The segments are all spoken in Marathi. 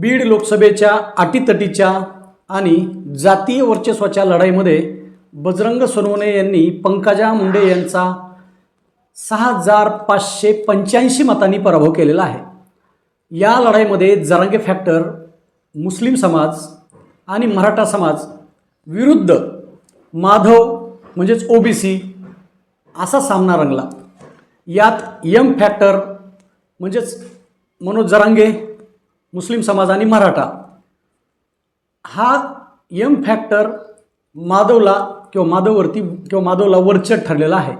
बीड लोकसभेच्या अटीतटीच्या आणि जातीय वर्चस्वाच्या लढाईमध्ये बजरंग सोनवणे यांनी पंकजा मुंडे यांचा सहा हजार पाचशे पंच्याऐंशी मतांनी पराभव केलेला आहे. या लढाईमध्ये जरांगे फॅक्टर मुस्लिम समाज आणि मराठा समाज विरुद्ध माधव म्हणजेच ओबीसी असा सामना रंगला. यात यम फॅक्टर म्हणजेच मनोज जरांगे मुस्लिम समाज आणि मराठा. हा यम फॅक्टर माधवला किंवा माधववरती किंवा माधवला वरचट ठरलेला आहे.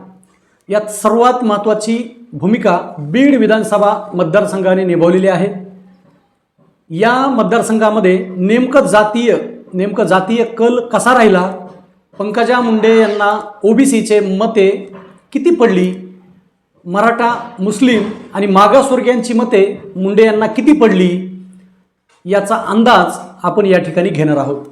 यात सर्वात महत्त्वाची भूमिका बीड विधानसभा मतदारसंघाने निभावलेली आहे. या मतदारसंघामध्ये नेमकं जातीय नेमकं जातीय कल कसा राहिला? पंकजा मुंडे यांना ओबीसीचे मते किती पडली? मराठा मुस्लिम आणि मागासवर्गीयांची मते मुंडे यांना किती पडली? याचा अंदाज आपण या ठिकाणी घेणार आहोत.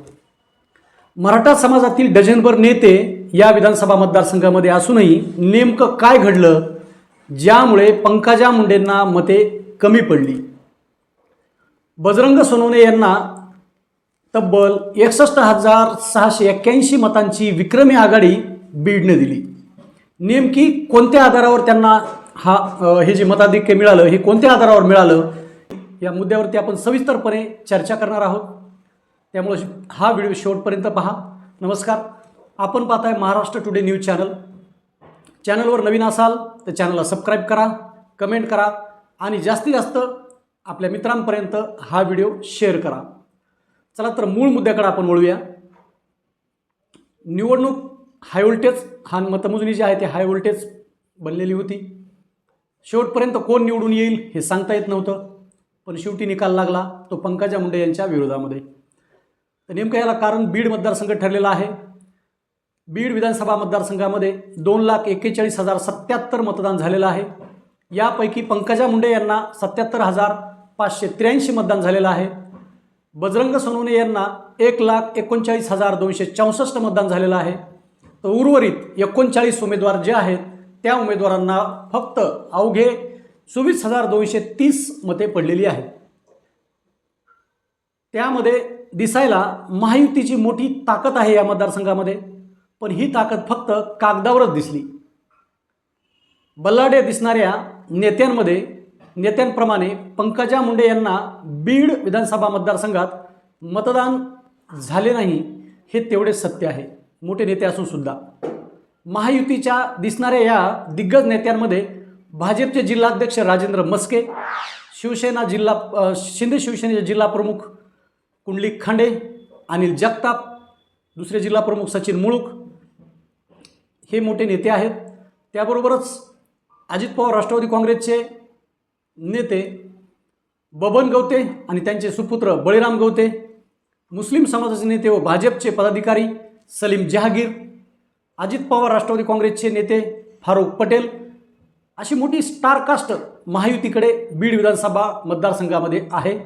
मराठा समाजातील डझनभर नेते या विधानसभा मतदारसंघामध्ये असूनही नेमकं काय घडलं ज्यामुळे पंकजा मुंडेंना मते कमी पडली? बजरंग सोनवणे यांना तब्बल एकसष्ट हजार सहाशे एक्क्याऐंशी मतांची विक्रमी आघाडी बीडने दिली. नेमकी कोणत्या आधारावर त्यांना हा हे जे मताधिक्य मिळालं हे कोणत्या आधारावर मिळालं या मुद्द्यावरती आपण सविस्तरपणे चर्चा करणार आहोत. त्यामुळे हा व्हिडिओ शेवटपर्यंत पहा. नमस्कार. आपण पाहताय महाराष्ट्र टुडे न्यूज चॅनल. चॅनलवर नवीन असाल तर चॅनलला सबस्क्राईब करा कमेंट करा आणि जास्तीत जास्त आपल्या मित्रांपर्यंत हा व्हिडिओ शेअर करा. चला तर मूळ मुद्द्याकडे आपण वळूया. निवडणूक हाय व्होल्टेज हा मतमोजणी जी आहे ती हाय व्होल्टेज बनलेली होती. शेवटपर्यंत कोण निवडून येईल हे सांगता येत नव्हतं. पण शेवटी निकाल लागला तो पंकजा मुंडे यांच्या विरोधामध्ये. तर नेमकं याला कारण बीड मतदारसंघ ठरलेला आहे. बीड विधानसभा मतदारसंघामध्ये दोन लाख एक्केचाळीस हजार सत्याहत्तर मतदान झालेलं आहे. यापैकी पंकजा मुंडे यांना सत्याहत्तर हजार पाचशे त्र्याऐंशी मतदान झालेलं आहे. बजरंग सोनवणे यांना एक लाख एकोणचाळीस हजार दोनशे चौसष्ट मतदान झालेलं आहे. तर उर्वरित एकोणचाळीस उमेदवार जे आहेत त्या उमेदवारांना फक्त अवघे चोवीस हजार दोनशे तीस मते पडलेली आहेत. त्यामध्ये दिसायला महायुतीची मोठी ताकद आहे या मतदारसंघामध्ये पण ही ताकद फक्त कागदावरच दिसली. बल्लाडे दिसणाऱ्या नेत्यांमध्ये नेत्यांप्रमाणे पंकजा मुंडे यांना बीड विधानसभा मतदारसंघात मतदान झाले नाही हे तेवढे सत्य आहे. मोठे नेते असून सुद्धा. महायुतीच्या दिसणाऱ्या या दिग्गज नेत्यांमध्ये भाजपचे जिल्हाध्यक्ष राजेंद्र मस्के शिवसेना जिल्हा शिंदे शिवसेनेचे जिल्हाप्रमुख कुंडलिक कुंडली खांडे अनिल जगताप दुसरे जिल्हाप्रमुख सचिन मुळूक हे मोठे नेते आहेत. त्याबरोबरच अजित पवार राष्ट्रवादी काँग्रेसचे नेते बबन गवते आणि त्यांचे सुपुत्र बळीराम गवते मुस्लिम समाजाचे नेते व भाजपचे पदाधिकारी सलीम जहागीर अजित पवार राष्ट्रवादी काँग्रेसचे नेते फारुख पटेल अशी मोठी स्टारकास्ट महायुतीकडे बीड विधानसभा मतदारसंघामध्ये आहे.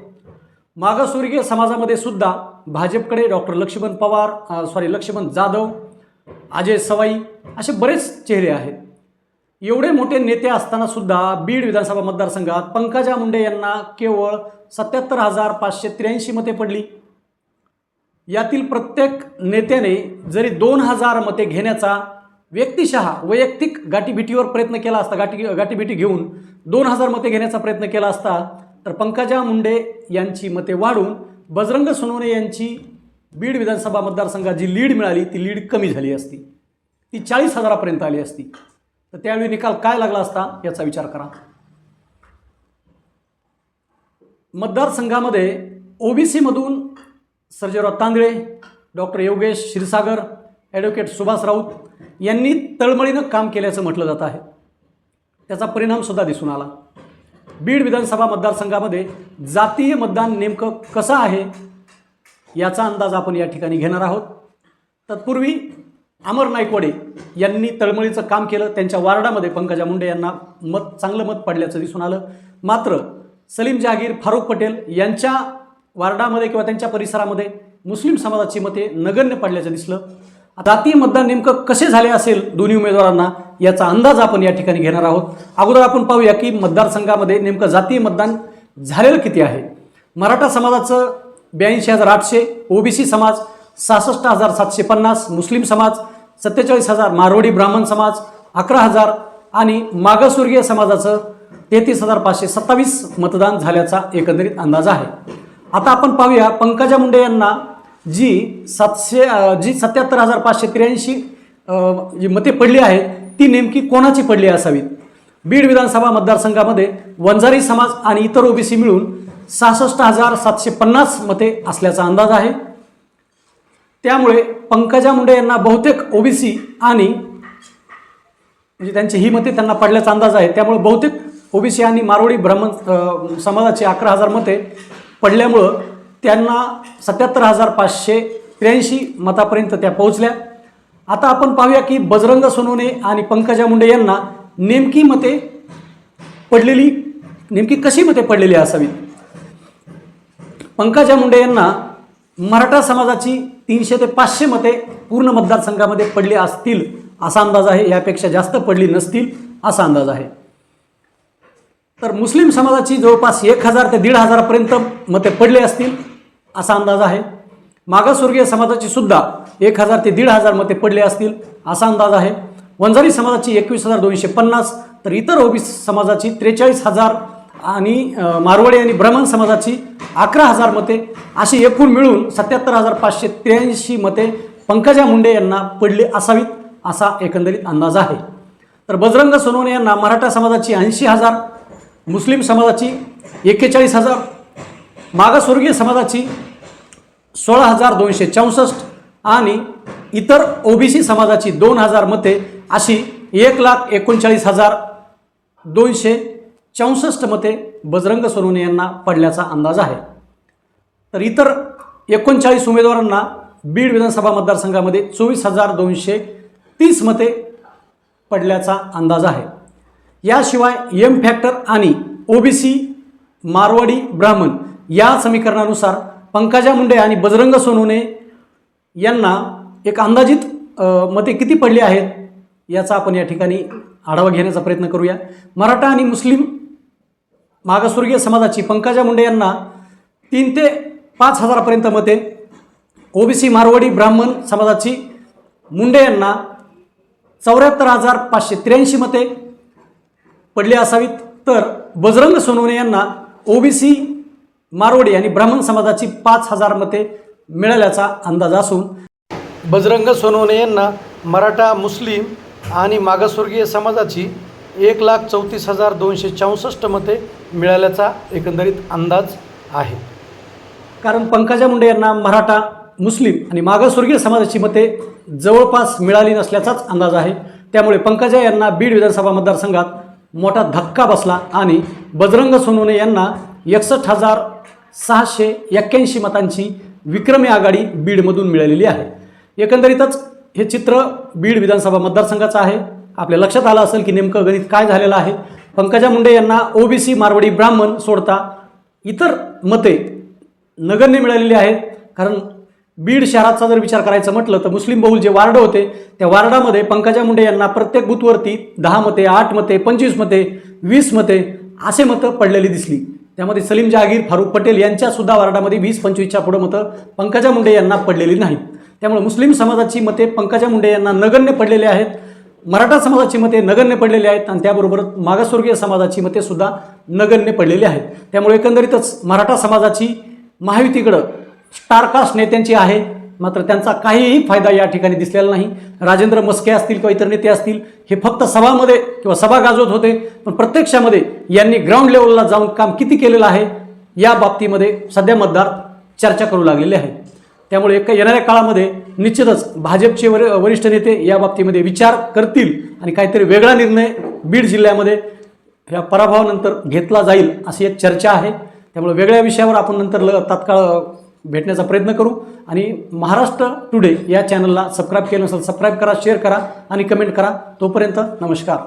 मागासवर्गीय समाजामध्ये सुद्धा भाजपकडे डॉक्टर लक्ष्मण पवार सॉरी लक्ष्मण जाधव अजय सवाई असे बरेच चेहरे आहेत. एवढे मोठे नेते असताना सुद्धा बीड विधानसभा मतदारसंघात पंकजा मुंडे यांना केवळ सत्याहत्तर हजार पाचशे त्र्याऐंशी मते पडली. यातील प्रत्येक नेत्याने जरी दोन हजार मते घेण्याचा व्यक्तिशः वैयक्तिक गाठीभेटीवर प्रयत्न केला असता गाठी गाठीभेटी घेऊन दोन हजार मते घेण्याचा प्रयत्न केला असता तर पंकजा मुंडे यांची मते वाढून बजरंग सोनवणे यांची बीड विधानसभा मतदारसंघात जी लीड मिळाली. ती लीड कमी झाली असती. ती चाळीस हजारापर्यंत आली असती. तर त्यावेळी निकाल काय लागला असता याचा विचार करा. मतदारसंघामध्ये ओबीसीमधून सर्जेराव तांदळे डॉक्टर योगेश क्षीरसागर ॲडव्होकेट सुभाष राऊत यांनी तळमळीनं काम केल्याचं म्हटलं जात आहे. त्याचा परिणामसुद्धा दिसून आला. बीड विधानसभा मतदारसंघामध्ये जातीय मतदान नेमकं कसं आहे याचा अंदाज आपण या ठिकाणी घेणार आहोत. तत्पूर्वी अमर नाईकवाडे यांनी तळमळीचं काम केलं. त्यांच्या वार्डामध्ये पंकजा मुंडे यांना मत चांगलं मत पडल्याचं दिसून आलं. मात्र सलीम जहागीर फारुख पटेल यांच्या वार्डामध्ये किंवा त्यांच्या परिसरामध्ये मुस्लिम समाजाची मते नगण्य पडल्याचं दिसलं. जाती मतदान नेमकं कसे झाले असेल दोन्ही उमेदवारांना याचा अंदाज आपण या ठिकाणी घेणार आहोत. अगोदर आपण पाहूया की मतदारसंघामध्ये नेमकं जातीय मतदान झालेलं किती आहे? मराठा समाजाचं ब्याऐंशी हजार आठशे ओबीसी समाज सहासष्ट हजार सातशे पन्नास मुस्लिम समाज सत्तेचाळीस हजार मारवाडी ब्राह्मण समाज अकरा हजार आणि मागासवर्गीय समाजाचं तेहतीस हजार पाचशे सत्तावीस मतदान झाल्याचा एकंदरीत अंदाज आहे. आता आपण पाहूया पंकजा मुंडे यांना जी सातशे जी सत्याहत्तर हजार पाचशे त्र्याऐंशी जी मते पडली आहेत ती नेमकी कोणाची पडली असावीत? बीड विधानसभा मतदारसंघामध्ये वंजारी समाज आणि इतर ओबीसी मिळून सहासष्ट हजार सातशे पन्नास मते असल्याचा अंदाज आहे. त्यामुळे पंकजा मुंडे यांना बहुतेक ओबीसी आणि म्हणजे त्यांची ही मते त्यांना पडल्याचा अंदाज आहे. त्यामुळे बहुतेक ओबीसी आणि मारवाडी ब्राह्मण समाजाचे समाजाची अकरा हजार मते पडल्यामुळं त्यांना सत्याहत्तर हजार पाचशे त्र्याऐंशी मतापर्यंत त्या पोहोचल्या. आता आपण पाहूया की बजरंग सोनवणे आणि पंकजा मुंडे यांना नेमकी मते पडलेली नेमकी कशी मते पडलेली असावीत पंकजा मुंडे यांना मराठा समाजाची तीनशे ते पाचशे मते पूर्ण मतदारसंघामध्ये पडली असतील असा अंदाज आहे. यापेक्षा जास्त पडली नसतील असा अंदाज आहे. तर मुस्लिम समाजाची जवळपास एक हजार ते दीड हजारापर्यंत मते पडले असतील. असा अंदाज आहे. मागासवर्गीय समाजाची सुद्धा एक हजार ते दीड हजार मते पडले असतील असा अंदाज आहे. वंजारी समाजाची एकवीस हजार दोनशे पन्नास तर इतर ओबीसी समाजाची त्रेचाळीस हजार आणि मारवाडी आणि ब्राह्मण समाजाची अकरा हजार मते अशी एकूण मिळून सत्याहत्तर हजार पाचशे त्र्याऐंशी मते पंकजा मुंडे यांना पडली असावीत असा एकंदरीत अंदाज आहे. तर बजरंग सोनवणे यांना मराठा समाजाची ऐंशी हजार मुस्लिम समाजाची एक्केचाळीस हजार मागासवर्गीय समाजाची सोळा हजार दोनशे चौसष्ट आणि इतर ओबीसी समाजाची दोन हजार मते अशी एक लाख एकोणचाळीस हजार दोनशे चौसष्ट मते बजरंग सोनवणे यांना पडल्याचा अंदाज आहे. तर इतर एकोणचाळीस उमेदवारांना बीड विधानसभा मतदारसंघामध्ये चोवीस हजार दोनशे तीस मते पडल्याचा अंदाज आहे. याशिवाय एम फॅक्टर आणि ओबीसी मारवाडी ब्राह्मण या समीकरणानुसार पंकजा मुंडे आणि बजरंग सोनूने यांना एक अंदाजित मते किती पडली आहेत याचा आपण या ठिकाणी आढावा घेण्याचा प्रयत्न करूया. मराठा आणि मुस्लिम मागासवर्गीय समाजाची पंकजा मुंडे यांना तीन ते पाच हजारापर्यंत मते. ओबीसी मारवाडी ब्राह्मण समाजाची मुंडे यांना चौऱ्याहत्तर हजार पाचशे त्र्याऐंशी मते पडली असावीत. तर बजरंग सोनवणे यांना ओबीसी मारवाडी आणि ब्राह्मण समाजाची पाच हजार मते मिळाल्याचा अंदाज असून बजरंग सोनवणे यांना मराठा मुस्लिम आणि मागासवर्गीय समाजाची एक लाख चौतीस हजार दोनशे चौसष्ट मते मिळाल्याचा एकंदरीत अंदाज आहे. कारण पंकजा मुंडे यांना मराठा मुस्लिम आणि मागासवर्गीय समाजाची मते जवळपास मिळाली नसल्याचाच अंदाज आहे. त्यामुळे पंकजा यांना बीड विधानसभा मतदारसंघात मोठा धक्का बसला आणि बजरंग सोनवणे यांना एकसष्ट हजार सहाशे एक्क्याऐंशी मतांची विक्रमी आघाडी बीडमधून मिळालेली आहे. एकंदरीतच हे चित्र बीड विधानसभा मतदारसंघाचं आहे. आपल्या लक्षात आलं असेल की नेमकं गणित काय झालेलं आहे. पंकजा मुंडे यांना ओबीसी मारवाडी ब्राह्मण सोडता इतर मते नगण्य मिळालेली आहेत. कारण बीड शहराचा जर विचार करायचं म्हटलं तर मुस्लिम बहुल जे वार्ड होते त्या वार्डामध्ये पंकजा मुंडे यांना प्रत्येक बूथवरती दहा मते आठ मते पंचवीस मते वीस मते असे मतं पडलेली दिसली. त्यामध्ये सलीम जहागीर फारुख पटेल यांच्या सुद्धा वार्डामध्ये वीस पंचवीसच्या पुढं मतं पंकजा मुंडे यांना पडलेली नाहीत. त्यामुळे मुस्लिम समाजाची मते पंकजा मुंडे यांना नगण्य पडलेली आहेत. मराठा समाजाची मते नगण्य पडलेली आहेत आणि त्याबरोबर मागासवर्गीय समाजाची मते सुद्धा नगण्य पडलेली आहेत. त्यामुळे एकंदरीतच मराठा समाजाची महायुतीकडं स्टारकास्ट नेत्यांची आहे. मात्र त्यांचा काहीही फायदा या ठिकाणी दिसलेला नाही. राजेंद्र मस्के असतील किंवा इतर नेते असतील हे फक्त सभामध्ये किंवा सभा गाजवत होते. पण प्रत्यक्षामध्ये यांनी ग्राउंड लेवलला जाऊन काम किती केलेलं आहे या बाबतीमध्ये सध्या मतदार चर्चा करू लागलेले आहेत. त्यामुळे एक येणाऱ्या काळामध्ये निश्चितच भाजपचे वर वरिष्ठ नेते या बाबतीमध्ये विचार करतील आणि काहीतरी वेगळा निर्णय बीड जिल्ह्यामध्ये ह्या पराभवानंतर घेतला जाईल अशी एक चर्चा आहे. त्यामुळे वेगळ्या विषयावर आपण नंतर ल तात्काळ भेटण्याचा प्रयत्न करू. आणि महाराष्ट्र टुडे या चॅनलला सबस्क्राईब केलं नसेल सबस्क्राईब करा शेअर करा आणि कमेंट करा. तोपर्यंत नमस्कार.